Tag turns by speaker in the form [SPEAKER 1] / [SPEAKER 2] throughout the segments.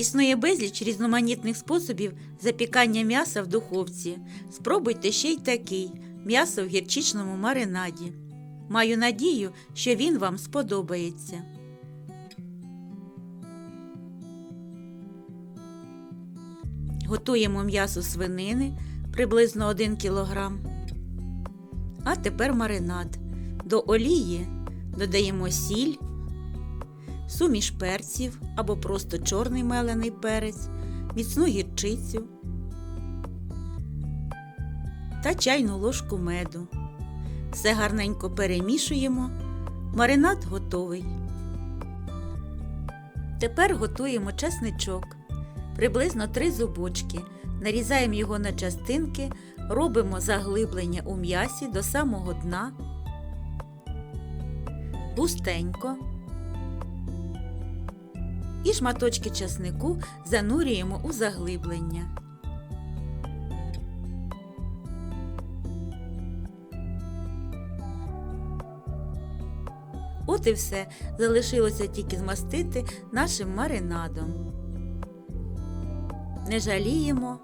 [SPEAKER 1] Існує безліч різноманітних способів запікання м'яса в духовці. Спробуйте ще й такий м'ясо в гірчичному маринаді. Маю надію, що він вам сподобається. Готуємо м'ясо свинини приблизно 1 кг. А тепер маринад. До олії додаємо сіль, суміш перців або просто чорний мелений перець, міцну гірчицю та чайну ложку меду. Все гарненько перемішуємо. Маринад готовий. Тепер готуємо чесничок. Приблизно 3 зубочки. Нарізаємо його на частинки, робимо заглиблення у м'ясі до самого дна. Густенько. І шматочки часнику занурюємо у заглиблення. От і все. Залишилося тільки змастити нашим маринадом. Не жаліємо.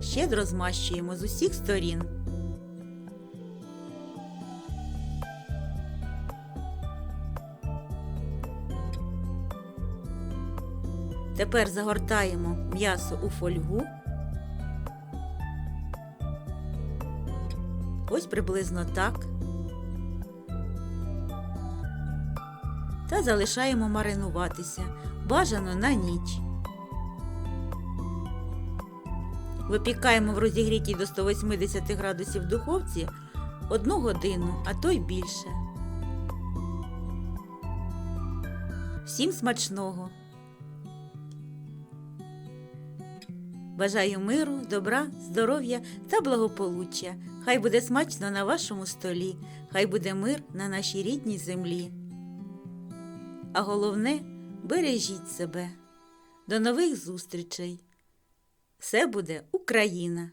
[SPEAKER 1] Щедро змащуємо з усіх сторін. Тепер загортаємо м'ясо у фольгу. Ось приблизно так. Та залишаємо маринуватися бажано на ніч. Випікаємо в розігрітій до 180 градусів духовці 1 годину, а то й більше. Всім смачного! Бажаю миру, добра, здоров'я та благополуччя. Хай буде смачно на вашому столі, хай буде мир на нашій рідній землі. А головне, бережіть себе. До нових зустрічей. Все буде Україна!